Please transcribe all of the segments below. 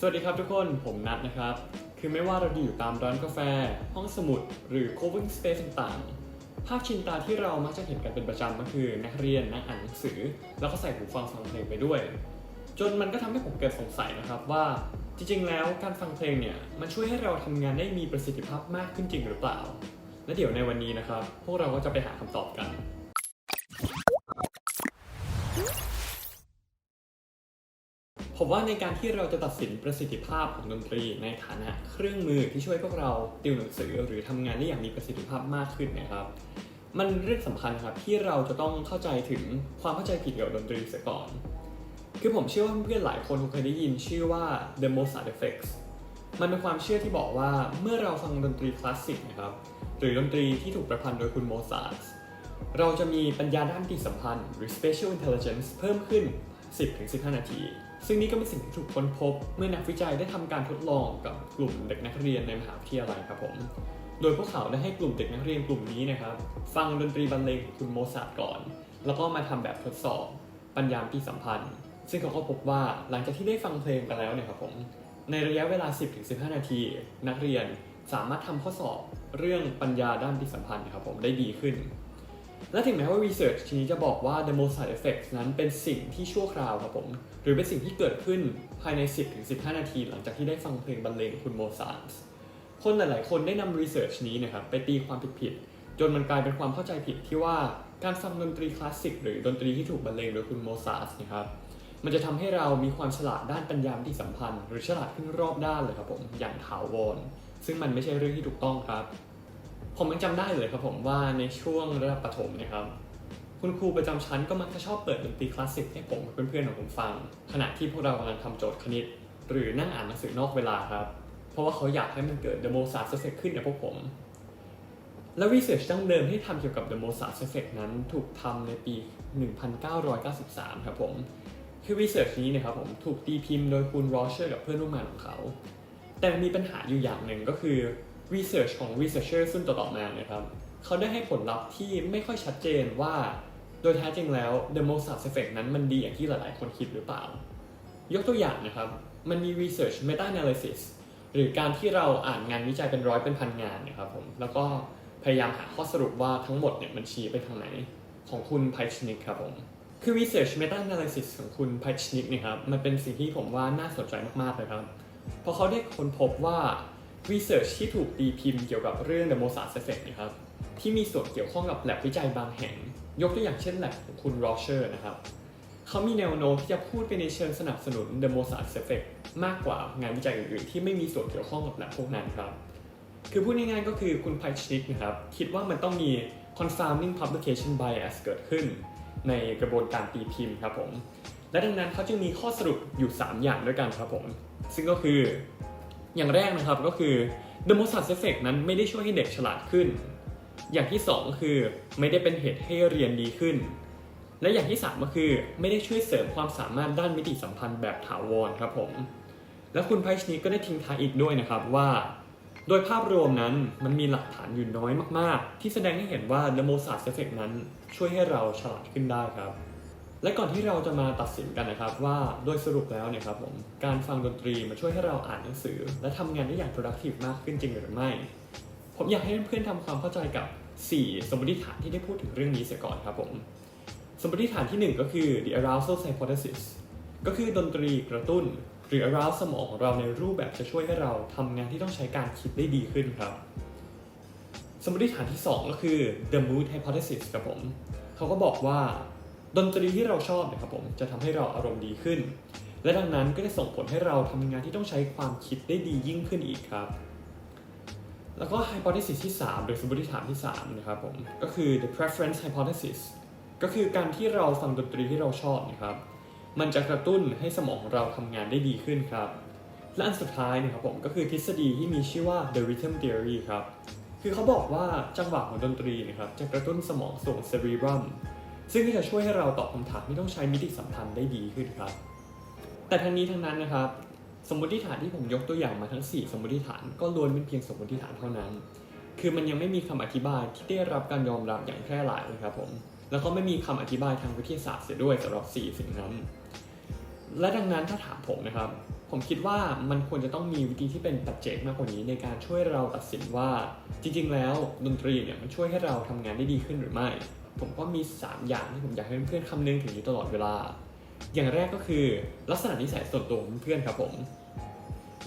สวัสดีครับทุกคน ผมนัทนะครับ คือไม่ว่าเราจะอยู่ตามร้านกาแฟ ห้องสมุด หรือ co-working space ต่างๆ ภาพชินตาที่เรามักจะเห็นกันเป็นประจำก็คือ นักเรียนนั่งอ่านหนังสือ แล้วก็ใส่หูฟังฟังเพลงไปด้วย จนมันก็ทำให้ผมเกิดสงสัยนะครับว่า จริงๆ แล้วการฟังเพลงเนี่ย มันช่วยให้เราทำงานได้มีประสิทธิภาพมากขึ้นจริงหรือเปล่า และเดี๋ยวในวันนี้นะครับ พวกเราก็จะไปหาคำตอบกัน ผมว่าในการที่เราจะตัดสินประสิทธิภาพของดนตรีในฐานะเครื่องมือที่ช่วยพวกเราติวหนังสือหรือทำงานได้อย่างมีประสิทธิภาพมากขึ้นนะครับ มันเรื่องสำคัญครับที่เราจะต้องเข้าใจถึงความเข้าใจผิดเกี่ยวกับดนตรีเสียก่อน คือผมเชื่อว่าเพื่อนๆหลายคนคงเคยได้ยินชื่อว่า the Mozart effect มันเป็นความเชื่อที่บอกว่าเมื่อเราฟังดนตรีคลาสสิกนะครับหรือดนตรีที่ถูกประพันธ์โดยคุณโมซาร์ทเราจะมีปัญญาด้านปฏิสัมพันธ์หรือ spatial intelligence เพิ่มขึ้น 10-15 นาที ซึ่งนี่ก็เป็นสิ่งที่ถูกค้นพบ เมื่อนักวิจัยได้ทำการทดลองกับกลุ่มเด็กนักเรียนในมหาวิทยาลัยครับผม โดยพวกเขาได้ให้กลุ่มเด็กนักเรียนกลุ่มนี้นะครับ ฟังดนตรีบรรเลงของคุณโมซาร์ทก่อน แล้วก็มาทำแบบทดสอบปัญญาปฏิสัมพันธ์ ซึ่งเขาก็พบว่าหลังจากที่ได้ฟังเพลงไปแล้วเนี่ยครับผม ในระยะเวลา 10-15 นาที นักเรียนสามารถทำข้อสอบเรื่องปัญญาด้านปฏิสัมพันธ์ครับผมได้ดีขึ้น และถึงแม้ว่า research ทีนี้จะบอกว่า the Mozart effect นั้นเป็นสิ่งที่ชั่วคราวครับผม หรือเป็นสิ่งที่เกิดขึ้นภายใน 10-15 นาที หลังจากที่ได้ฟังเพลงบรรเลงคุณโมซาร์ทคนหลาย ๆ คนได้นำ research นี้นะครับไปตีความผิดๆจนมันกลายเป็นความเข้าใจผิดที่ว่าการฟังดนตรีคลาสสิกหรือดนตรีที่ถูกบรรเลงโดยคุณโมซาร์ทนะครับมันจะทำให้เรามีความฉลาดด้านปัญญาปฏิสัมพันธ์ หรือฉลาดขึ้นรอบด้านเลยครับผมอย่างถาวรซึ่งมันไม่ใช่เรื่องที่ถูกต้องครับ ผมยังจำได้เลยครับผมว่าในช่วงระดับประถมนะครับ คุณครูประจำชั้นก็มักจะชอบเปิดดนตรีคลาสสิกให้ผมกับเพื่อนๆของผมฟัง ขณะที่พวกเรากำลังทำโจทย์คณิต หรือนั่งอ่านหนังสือนอกเวลาครับ เพราะว่าเขาอยากให้มันเกิด The Mozart Effect ขึ้นในพวกผม และวิจัยดั้งเดิมที่ทำเกี่ยวกับ The Mozart Effect นั้นถูกทำในปี 1993 ครับผมคือวิจัยนี้นะครับผมถูกตีพิมพ์โดยคุณโรเชอร์กับเพื่อนร่วมงานของเขา แต่มีปัญหาอยู่อย่างหนึ่งก็คือ research ของ researcher ซึ่งต่อๆมานะครับเขาได้ให้ผลลัพธ์ที่ไม่ค่อยชัดเจนว่า โดยแท้จริงแล้ว The Mozart Effect นั้นมันดีอย่างที่หลายๆ คนคิดหรือเปล่า ยกตัวอย่างนะครับ มันมี research meta analysis หรือการที่เราอ่านงานวิจัยเป็นร้อยเป็นพันงานนะครับผมแล้วก็พยายามหาข้อสรุปว่าทั้งหมดเนี่ยมันชี้ไปทางไหนของคุณไพชนิกครับผมคือ research meta analysis ของคุณไพชนิกนี่ครับมันเป็นสิ่งที่ผมว่าน่าสนใจมากๆเลยครับเพราะเขาได้ค้นพบว่า research ที่ถูกตีพิมพ์เกี่ยวกับเรื่อง The Mozart Effect นะครับที่มีส่วนเกี่ยวข้องกับแลบวิจัยบางแห่ง ยกตัวอย่างเช่นแลบของคุณโรเชอร์นะครับเขามีแนวโน้มที่จะพูดไปในเชิงสนับสนุน The Mozart Effect มากกว่างานวิจัยอื่นๆ ที่ไม่มีส่วนเกี่ยวข้องกับแลบพวกนั้นครับ คือพูดง่ายๆก็คือคุณไพชิกนะครับคิดว่ามันต้องมี confounding publication bias เกิดขึ้น ในกระบวนการตีพิมพ์ครับผมและดังนั้นเขาจึงมีข้อสรุปอยู่ 3 อย่างด้วยกันครับผม ซึ่งก็คือ อย่างแรกนะครับก็คือ The Mozart Effect นั้นไม่ได้ช่วยให้เด็กฉลาดขึ้น อย่างที่2ก็คือไม่ได้เป็นเหตุให้เรียนดีขึ้น และอย่างที่ 3 ก็คือไม่ได้ช่วยเสริมความสามารถด้านมิติสัมพันธ์แบบถาวรครับผม และคุณไพชนิกก็ได้ทิ้งท้ายอีกด้วยนะครับว่า โดยภาพรวมนั้นมันมีหลักฐานอยู่น้อยมาก ๆ ที่แสดงให้เห็นว่า The Mozart Effect นั้นช่วยให้เราฉลาดขึ้นได้ครับ และก่อนที่เราจะมาตัดสินกันนะครับว่าโดยสรุปแล้วเนี่ยครับผมการฟังดนตรีมาช่วยให้เราอ่านหนังสือ และทำงานได้อย่าง productive มากขึ้นจริงหรือไม่ ผมอยากให้เพื่อนๆทำความเข้าใจกับ 4 สมมติฐานที่ได้พูดถึงเรื่องนี้เสียก่อนครับผมสมมติฐานที่ 1 ก็คือ the arousal hypothesis ก็คือดนตรีกระตุ้น หรือ arouse สมองของเราในรูปแบบจะช่วยให้เราทำงานที่ต้องใช้การคิดได้ดีขึ้นครับ สมมติฐานที่ 2 ก็คือ the mood hypothesis ครับผมเขาก็บอกว่า ดนตรีที่เราชอบนะครับผมจะทำให้เราอารมณ์ดีขึ้น และดังนั้นก็จะส่งผลให้เราทำงานที่ต้องใช้ความคิดได้ดียิ่งขึ้นอีกครับ แล้วก็ hypothesis ที่ 3 หรือสมมติฐานที่3นะครับผมก็คือ the preference hypothesis ก็คือการที่เราฟังดนตรีที่เราชอบนะครับ มันจะกระตุ้นให้สมองของเราทำงานได้ดีขึ้นครับ และอันสุดท้ายนะครับผมก็คือทฤษฎีที่มีชื่อว่า the rhythm theory ครับ คือเขาบอกว่าจังหวะของดนตรีนะครับจะกระตุ้นสมองส่ง cerebrum งก็จะช่วยให้เราตอบคำถามที่ต้องใช้มิติสัมพันธ์ได้ดีขึ้นครับ แต่ทั้งนี้ทั้งนั้นนะครับ สมมติฐานที่ผมยกตัวอย่างมาทั้ง 4 สมมติฐานก็ล้วนเป็นเพียงสมมติฐานเท่านั้น คือมันยังไม่มีคำอธิบายที่ได้รับการยอมรับอย่างแพร่หลายเลยครับผม แล้วก็ไม่มีคำอธิบายทางวิทยาศาสตร์เสียด้วยสำหรับ 4 สิ่งนั้น และดังนั้นถ้าถามผมนะครับ ผมคิดว่ามันควรจะต้องมีวิธีที่เป็นปัจเจกมากกว่านี้ ในการช่วยเราตัดสินว่า จริงๆ แล้วดนตรีเนี่ยมันช่วยให้เราทำงานได้ดีขึ้นหรือไม่ ผมก็มี 3 อย่างที่ผมอยากให้เพื่อนๆคำนึงถึงอยู่ตลอดเวลา อย่างแรกก็คือลักษณะนิสัยส่วนตัวของเพื่อนครับผม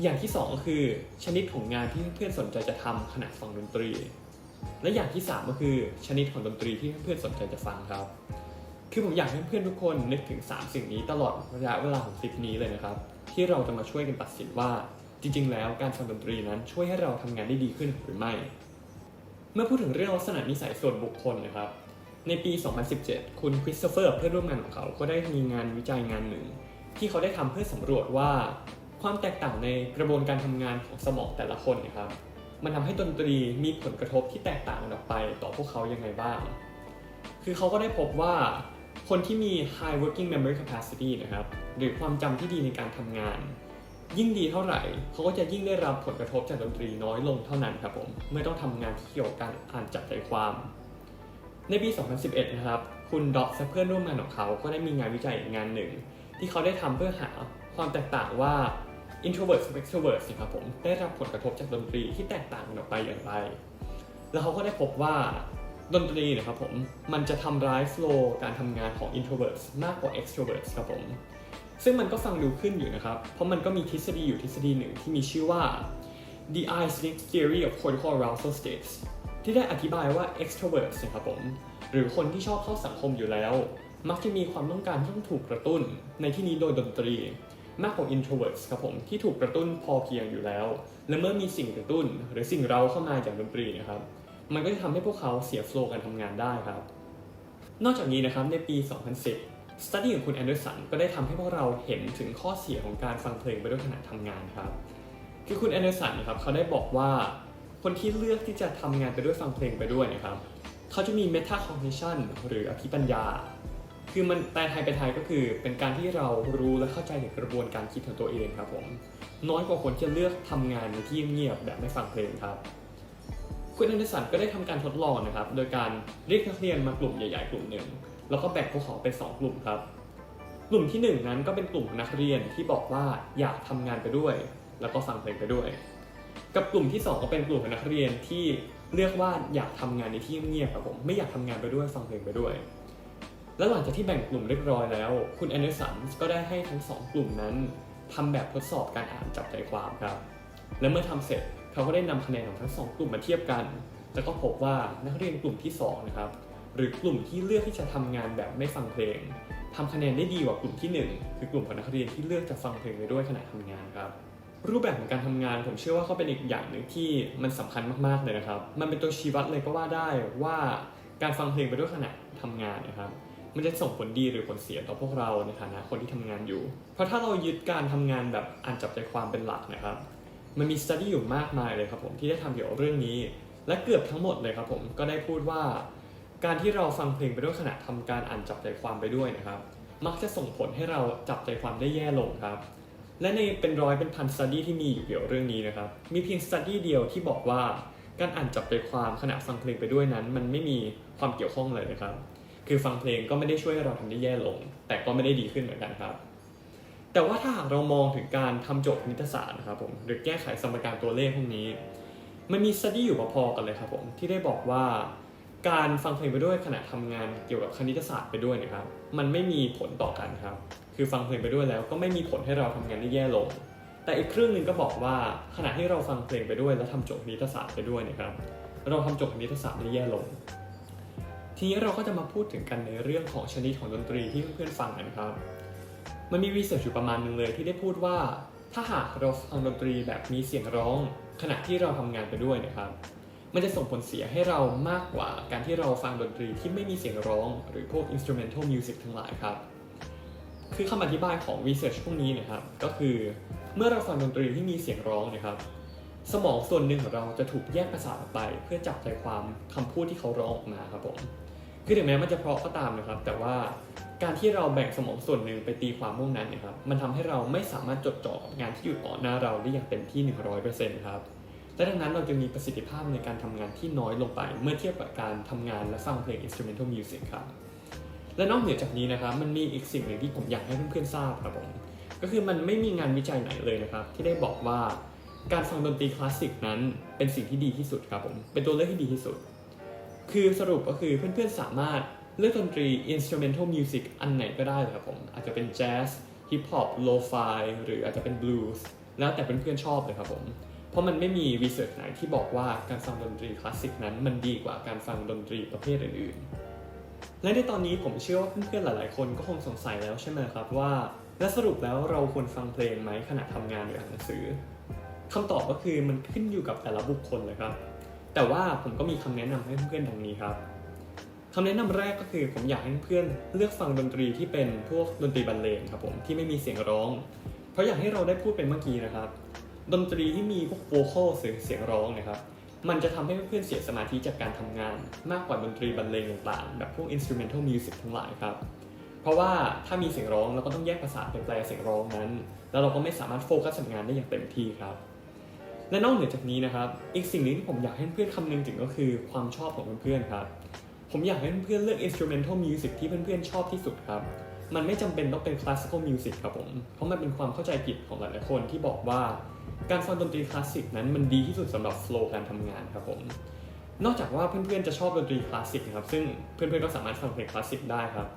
อย่างที่ 2 ก็คือชนิดของงานที่เพื่อนๆสนใจจะทำขณะฟังดนตรี และอย่างที่ 3 ก็คือชนิดของดนตรีที่เพื่อนๆสนใจจะฟังครับ คือผมอยากให้เพื่อนๆทุกคนนึกถึง 3 สิ่งนี้ตลอดระยะเวลาของคลิปนี้เลยนะครับ ที่เราจะมาช่วยกันตัดสินว่า จริง ๆ แล้วการฟังดนตรีนั้นช่วยให้เราทำงานได้ดีขึ้นหรือไม่ เมื่อพูดถึงเรื่องลักษณะนิสัยส่วนบุคคลนะครับ ในปี 2017 คุณคริสโตเฟอร์เพื่อนร่วมงานของเขา ก็ได้มีงานวิจัยงานหนึ่ง ที่เขาได้ทำเพื่อสำรวจว่า ความแตกต่างในกระบวนการทำงานของสมองแต่ละคนนะครับ มันทำให้ดนตรีมีผลกระทบที่แตกต่างกันออกไปต่อพวกเขายังไงบ้าง คือเขาก็ได้พบว่า คนที่มี high working memory capacity นะครับ หรือความจำที่ดีในการทำงาน ยิ่งดีเท่าไหร่ เขาก็จะยิ่งได้รับผลกระทบจากดนตรีน้อยลงเท่านั้นครับผม เมื่อต้องทำงานที่เกี่ยวกับการอ่านจับใจความ ในปี 2011 นะครับ คุณด็อกและเพื่อนร่วมงานของเขา ก็ได้มีงานวิจัยงานหนึ่ง ที่เขาได้ทำเพื่อหาความแตกต่างว่า introvert กับ extrovert สิครับผม ได้รับผลกระทบจากดนตรีที่แตกต่างกันออกไปอย่างไร แล้วเขาก็ได้พบว่าดนตรีนะครับผม มันจะทำร้าย flow การทำงานของ introverts มากกว่า extroverts ครับผม ซึ่งมันก็ฟังดูขึ้นอยู่นะครับ เพราะมันก็มีทฤษฎีอยู่ทฤษฎีหนึ่งที่มีชื่อว่า the Eysenck theory of cortical arousal states ที่ได้อธิบายว่า extroverts นะครับผม หรือคนที่ชอบเข้าสังคมอยู่แล้ว มักจะมีความต้องการที่ต้องถูกกระตุ้น ในที่นี้โดยดนตรี มากกว่า introverts ครับผม ที่ถูกกระตุ้นพอเพียงอยู่แล้ว และเมื่อมีสิ่งกระตุ้น หรือสิ่งเราเข้ามาจากดนตรีนะครับ มันก็จะทำให้พวกเขาเสียโฟล์การทำงานได้ครับ นอกจากนี้นะครับในปี 2010สตัดดี้ของคุณแอนเดอร์สันก็ได้ทำให้พวกเราเห็นถึงข้อเสียของการฟังเพลงไปด้วยขณะทำงานครับ คือคุณแอนเดอร์สันนะครับเขาได้บอกว่า คนที่เลือกที่จะทำงานไปด้วยฟังเพลงไปด้วยนะครับเขาจะมี meta cognition หรืออภิปัญญา คือมันแปลไทยเป็นไทยก็คือ เป็นการที่เรารู้และเข้าใจในกระบวนการคิดของตัวเองครับผมน้อยกว่าคนที่เลือกทำงานในที่เงียบแบบไม่ฟังเพลงครับคุณแอนเดอร์สันก็ได้ทำการทดลองนะครับ โดยการเรียกนักเรียนมากลุ่มใหญ่ๆกลุ่มหนึ่งแล้วก็แบ่งพวกเขาเป็นสองกลุ่มครับ กลุ่มที่หนึ่งนั้นก็เป็นกลุ่มนักเรียนที่บอกว่าอยากทำงานไปด้วย แล้วก็ฟังเพลงไปด้วย กับกลุ่มที่สองก็เป็นกลุ่มของนักเรียนที่เลือกว่าอยากทำงานในที่เงียบครับผมไม่อยากทำงานไปด้วยฟังเพลงไปด้วย แล้วหลังจากที่แบ่งกลุ่มเรียบร้อยแล้ว คุณแอนเดอร์สันก็ได้ให้ทั้งสองกลุ่มนั้นทำแบบทดสอบการอ่านจับใจความครับ และเมื่อทำเสร็จเขาก็ได้นำคะแนนของทั้งสองกลุ่มมาเทียบกัน แล้วก็พบว่านักเรียนกลุ่มที่สองนะครับหรือกลุ่มที่เลือกที่จะทำงานแบบไม่ฟังเพลงทำคะแนนได้ดีกว่ากลุ่มที่หนึ่งคือกลุ่มของนักเรียนที่เลือกจะฟังเพลงไปด้วยขณะทำงานครับ รูปแบบของการทำงานผมเชื่อว่าเขาเป็นอีกอย่างหนึ่งที่มันสำคัญมากๆเลยนะครับ มันเป็นตัวชี้วัดเลยก็ว่าได้ว่าการฟังเพลงไปด้วยขณะทำงานนะครับ มันจะส่งผลดีหรือผลเสียต่อพวกเราในฐานะคนที่ทำงานอยู่ เพราะถ้าเรายึดการทำงานแบบอ่านจับใจความเป็นหลักนะครับ มันมีสตัดดี้อยู่มากมายเลยครับผมที่ได้ทำเกี่ยวกับเรื่องนี้ และเกือบทั้งหมดเลยครับผมก็ได้พูดว่า การที่เราฟังเพลงไปด้วยขณะทำการอ่านจับใจความไปด้วยนะครับ มักจะส่งผลให้เราจับใจความได้แย่ลงครับ และในเป็นร้อยเป็นพันสตัดดี้ที่มีอยู่เกี่ยวเรื่องนี้นะครับ มีเพียงสตัดดี้เดียวที่บอกว่าการอ่านจับใจความขณะฟังเพลงไปด้วยนั้น มันไม่มีความเกี่ยวข้องเลยนะครับ คือฟังเพลงก็ไม่ได้ช่วยให้เราทำได้แย่ลง แต่ก็ไม่ได้ดีขึ้นเหมือนกันครับ แต่ว่าถ้าหากเรามองถึงการทำโจทย์คณิตศาสตร์นะครับผมหรือแก้ไขสมการตัวเลขพวกนี้ มันมีสตี้อยู่พอๆกันเลยครับผมที่ได้บอกว่า การฟังเพลงไปด้วยขณะทำงานเกี่ยวกับคณิตศาสตร์ไปด้วยนะครับ มันไม่มีผลต่อกันครับ คือฟังเพลงไปด้วยแล้วก็ไม่มีผลให้เราทำงานได้แย่ลง แต่อีกครึ่งหนึ่งก็บอกว่าขณะที่เราฟังเพลงไปด้วย แล้วทำโจทย์คณิตศาสตร์ไปด้วยนะครับ เราทำโจทย์คณิตศาสตร์ได้แย่ลง ทีนี้เราก็จะมาพูดถึงกันในเรื่องของชนิดของดนตรีที่เพื่อนๆฟังกันครับ มันมีรีเสิร์ชอยู่ประมาณหนึ่งเลยที่ได้พูดว่า ถ้าหากเราฟังดนตรีแบบมีเสียงร้อง ขณะที่เราทำงานไปด้วยนะครับ มันจะส่งผลเสียให้เรามากกว่าการที่เราฟังดนตรีที่ไม่มีเสียงร้อง หรือพวก instrumental music ทั้งหลายครับ คือคำอธิบายของ research พวกนี้นะครับ ก็คือเมื่อเราฟังดนตรีที่มีเสียงร้องนะครับ สมองส่วนหนึ่งของเราจะถูกแยกประสาทออกไป เพื่อจับใจความคำพูดที่เขาร้องออกมาครับผมคือถึงแม้มันจะเพราะก็ตามนะครับ แต่ว่าการที่เราแบ่งสมองส่วนหนึ่งไปตีความมุ่งนั้นนะครับ มันทำให้เราไม่สามารถจดจ่อกับงานที่อยู่ต่อหน้าเราได้อย่างเต็มที่ 100%ครับ และดังนั้นเราจะมีประสิทธิภาพในการทำงานที่น้อยลงไป เมื่อเทียบกับการทำงานและฟังเพลง instrumental music ครับ และนอกเหนือจากนี้นะครับมันมีอีกสิ่งหนึ่งที่ผมอยากให้เพื่อนๆทราบครับผมก็คือมันไม่มีงานวิจัยไหนเลยนะครับ ที่ได้บอกว่าการฟังดนตรีคลาสสิกนั้นเป็นสิ่งที่ดีที่สุดครับผมเป็นตัวเลือกที่ดีที่สุด คือสรุปก็คือเพื่อนๆสามารถเลือกดนตรี instrumental music อันไหนก็ได้เลยครับผมอาจจะเป็นแจ๊สฮิปฮอปโลฟายหรืออาจจะเป็นบลูส์แล้วแต่เพื่อนๆชอบเลยครับผม เพราะมันไม่มีรีเสิร์ชไหนที่บอกว่าการฟังดนตรีคลาสสิกนั้นมันดีกว่าการฟังดนตรีประเภทอื่นๆ และในตอนนี้ผมเชื่อว่าเพื่อนๆหลายๆ คนก็คงสงสัยแล้วใช่ไหมครับว่าและสรุปแล้วเราควรฟังเพลงไหมขณะทำงานหรืออ่านหนังสือคำตอบก็คือมันขึ้นอยู่กับแต่ละบุคคลเลยครับ แต่ว่าผมก็มีคำแนะนำให้เพื่อนๆดังนี้ครับคำแนะนำแรกก็คือผมอยากให้เพื่อนเลือกฟังดนตรีที่เป็นพวกดนตรีบรรเลงครับผมที่ไม่มีเสียงร้อง เพราะอย่างที่เราได้พูดเป็นเมื่อกี้นะครับ ดนตรีที่มีพวกโวคอลหรือเสียงร้องนะครับมันจะทำให้เพื่อนเสียสมาธิจากการทำงาน มากกว่าดนตรีบรรเลงต่างๆ แบบพวก instrumental music ทั้งหลายครับ เพราะว่าถ้ามีเสียงร้องเราก็ต้องแยกภาษาไปแปลเสียงร้องนั้น แล้วเราก็ไม่สามารถโฟกัสทำงานได้อย่างเต็มที่ครับ และนอกเหนือจากนี้นะครับ อีกสิ่งหนึงที่ผมอยากให้เพื่อนคำนึงถึงก็คือความชอบของเพื่อนๆครับ ผมอยากให้เพื่อนเลือก instrumental music ที่เพื่อนๆชอบที่สุดครับ มันไม่จำเป็นต้องเป็น classical music ครับผม เพราะมันเป็นความเข้าใจผิดของหลายๆคนที่บอกว่า การฟังดนตรีคลาสสิกนั้นมันดีที่สุดสำหรับ flow การทำงานครับผม นอกจากว่าเพื่อนๆจะชอบดนตรีคลาสสิกนะครับ ซึ่งเพื่อนๆก็สามารถฟังเพลงคลาสสิกได้ครับ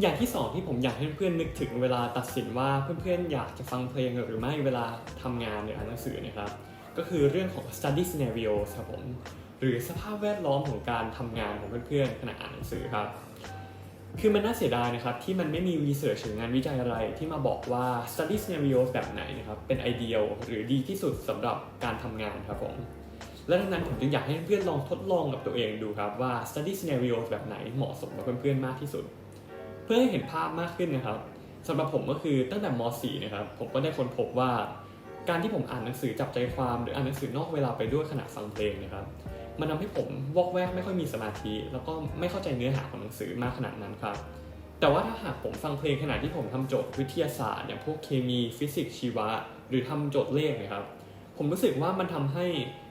อย่างที่สองที่ผมอยากให้เพื่อนๆนึกถึงเวลาตัดสินว่าเพื่อนๆอยากจะฟังเพลงหรือไม่เวลาทำงานหรืออ่านหนังสือนะครับ ก็คือเรื่องของ study scenario ครับผม หรือสภาพแวดล้อมของการทำงานของเพื่อนๆขณะอ่านหนังสือครับ คือมันน่าเสียดายนะครับ ที่มันไม่มีรีเสิร์ชหรืองานวิจัยอะไรที่มาบอกว่า study scenarios แบบไหนนะครับ เป็นไอเดียหรือดีที่สุดสำหรับการทำงานครับผมและดังนั้นผมจึงอยากให้เพื่อนลองทดลองกับตัวเองดูครับว่า study scenarios แบบไหนเหมาะสมกับเพื่อนๆมากที่สุด เพื่อให้เห็นภาพมากขึ้นนะครับสำหรับผมก็คือตั้งแต่ม .4 นะครับผมก็ได้ค้นพบว่า การที่ผมอ่านหนังสือจับใจความหรืออ่านหนังสือนอกเวลาไปด้วยขณะฟังเพลงนะครับ มันทำให้ผมวอกแวกไม่ค่อยมีสมาธิ แล้วก็ไม่เข้าใจเนื้อหาของหนังสือมากขนาดนั้นครับ แต่ว่าถ้าหากผมฟังเพลงขณะที่ผมทำโจทย์วิทยาศาสตร์อย่างพวกเคมีฟิสิกส์ชีวะ หรือทำโจทย์เลขนะครับ ผมรู้สึกว่ามันทำให้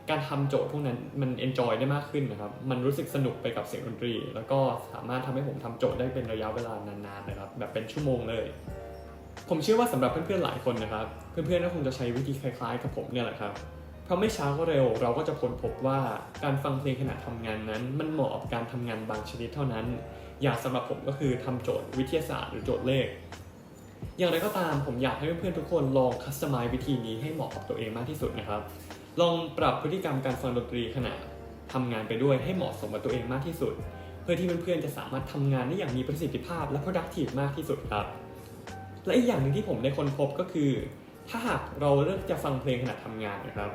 การทำโจทย์พวกนั้นมันเอนจอยได้มากขึ้นนะครับ มันรู้สึกสนุกไปกับเสียงดนตรี แล้วก็สามารถทำให้ผมทำโจทย์ได้เป็นระยะเวลานานๆนะครับ แบบเป็นชั่วโมงเลย ผมเชื่อว่าสำหรับเพื่อนๆหลายคนนะครับ เพื่อนๆก็คงจะใช้วิธีคล้ายๆ กับผมเนี่ยแหละครับ ราะไม่ช้าก็เร็วเราก็จะค้นพบว่าการฟังเพลงขณะทำงานนั้น มันเหมาะกับการทำงานบางชนิดเท่านั้น อย่างสำหรับผมก็คือทำโจทย์วิทยาศาสตร์หรือโจทย์เลข อย่างไรก็ตามผมอยากให้เพื่อนๆทุกคนลองคัสตอมไมวิธีนี้ให้เหมาะกับตัวเองมากที่สุดนะครับ ลองปรับพฤติกรรมการฟังดนตรีขณะทำงานไปด้วยให้เหมาะสมกับตัวเองมากที่สุด เพื่อที่เพื่อนๆจะสามารถทำงานได้อย่างมีประสิทธิภาพและ productive มากที่สุดครับ และอีกอย่างหนึ่งที่ผมได้ค้นพบก็คือ ถ้าหากเราเลือกจะฟังเพลงขณะทำงานนะครับ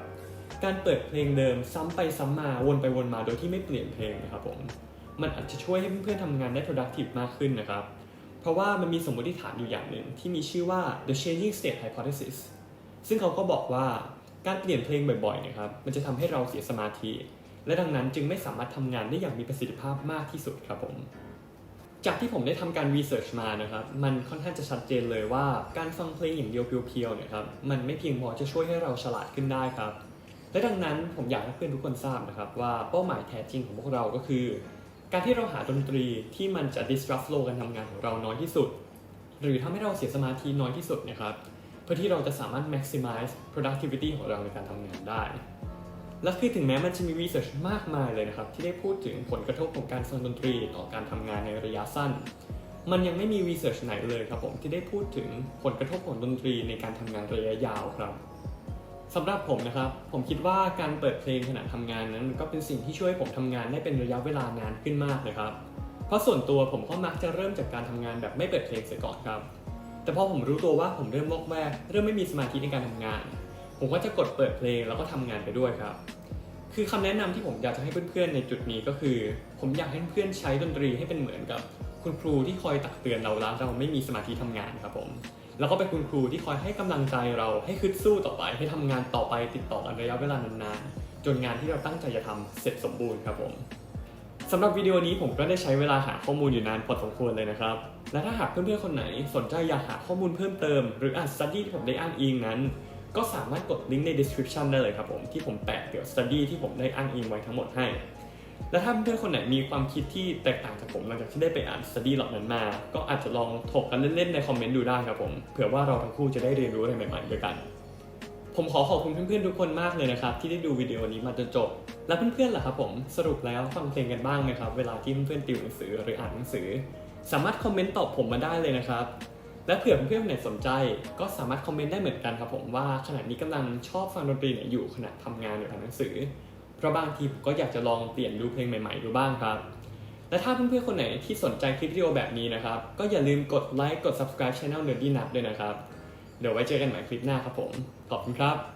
การเปิดเพลงเดิมซ้ำไปซ้ำมาวนไปวนมาโดยที่ไม่เปลี่ยนเพลงนะครับผมมันอาจจะช่วยให้เพื่อนๆทำงานได้ productive มากขึ้นนะครับ เพราะว่ามันมีสมมติฐานอยู่อย่างหนึ่งที่มีชื่อว่า the changing state hypothesis ซึ่งเขาก็บอกว่าการเปลี่ยนเพลงบ่อยๆนะครับ มันจะทำให้เราเสียสมาธิ และดังนั้นจึงไม่สามารถทำงานได้อย่างมีประสิทธิภาพมากที่สุดครับผม จากที่ผมได้ทำการรีเสิร์ชมานะครับ มันค่อนข้างจะชัดเจนเลยว่าการฟังเพลงอย่างเดียวเพียวๆเนี่ยครับ มันไม่เพียงพอจะช่วยให้เราฉลาดขึ้นได้ครับ และดังนั้นผมอยากให้เพื่อนทุกคนทราบนะครับว่าเป้าหมายแท้จริงของพวกเราก็คือ การที่เราหาดนตรีที่มันจะ disrupt flow การทำงานของเราน้อยที่สุด หรือทำให้เราเสียสมาธิน้อยที่สุดนะครับเพื่อที่เราจะสามารถ maximize productivity ของเราในการทำงานได้และคือถึงแม้มันจะมี research มากมายเลยนะครับ ที่ได้พูดถึงผลกระทบของการฟังดนตรีต่อการทำงานในระยะสั้น มันยังไม่มี research ไหนเลยครับผมที่ได้พูดถึงผลกระทบของดนตรีในการทำงานระยะยาวครับ สำหรับผมนะครับ ผมคิดว่าการเปิดเพลงขณะทำงานนั้นก็เป็นสิ่งที่ช่วยผมทำงานได้เป็นระยะเวลานานขึ้นมากเลยครับ เพราะส่วนตัวผมก็มักจะเริ่มจากการทำงานแบบไม่เปิดเพลงเสียก่อนครับ แต่พอผมรู้ตัวว่าผมเริ่มวอกแวกเริ่มไม่มีสมาธิในการทำงาน ผมก็จะกดเปิดเพลงแล้วก็ทำงานไปด้วยครับ คือคำแนะนำที่ผมอยากจะให้เพื่อนๆในจุดนี้ก็คือ ผมอยากให้เพื่อนใช้ดนตรีให้เป็นเหมือนกับ คุณครูที่คอยตักเตือนเราแล้วเราไม่มีสมาธิทำงานครับผม แล้วก็เป็นคุณครูที่คอยให้กำลังใจเราให้คึดสู้ต่อไป ให้ทำงานต่อไปติดต่อกันระยะเวลานานๆ จนงานที่เราตั้งใจจะทำเสร็จสมบูรณ์ครับผมสำหรับวิดีโอนี้ผมก็ได้ใช้เวลาหาข้อมูลอยู่นานพอสมควรเลยนะครับ และถ้าหากเพื่อนๆคนไหนสนใจอยากหาข้อมูลเพิ่มเติม หรืออ่าน study ที่ผมได้อ้างอิงนั้น ก็สามารถกดลิงก์ใน description ได้เลยครับผมที่ผมแปะเกี่ยวกับ study ที่ผมได้อ้างอิงไว้ทั้งหมดให้ และถ้าเพื่อนคนไหนมีความคิดที่แตกต่างจากผมหลังจากที่ได้ไปอ่านสตี้เหล่านั้นมา ก็อาจจะลองถกกันเล่นๆในคอมเมนต์ดูได้ครับผมเผื่อว่าเราทั้งคู่จะได้เรียนรู้อะไรใหม่ๆด้วยกัน ผมขอขอบคุณเพื่อนๆทุกคนมากเลยนะครับที่ได้ดูวิดีโอนี้มาจนจบ แล้วเพื่อนๆล่ะครับผมสรุปแล้วฟังเพลงกันบ้างไหมครับ เวลาที่เพื่อนๆติวหนังสือหรืออ่านหนังสือ สามารถคอมเมนต์ตอบผมมาได้เลยนะครับและเผื่อเพื่อนๆคนไหนสนใจ ก็สามารถคอมเมนต์ได้เหมือนกันครับผมว่าขณะนี้กำลังชอบฟังดนตรีไหนอยู่ขณะทำงานหรืออ่านหนังสือ เพราะบางทีผมก็อยากจะลองเปลี่ยนดูเพลงใหม่ๆดูบ้างครับ และถ้าเพื่อนๆคนไหนที่สนใจคลิปวิดีโอแบบนี้นะครับ ก็อย่าลืมกดไลค์กด subscribe channel Nerdy Nut ด้วยนะครับ เดี๋ยวไว้เจอกันใหม่คลิปหน้าครับผม ขอบคุณครับ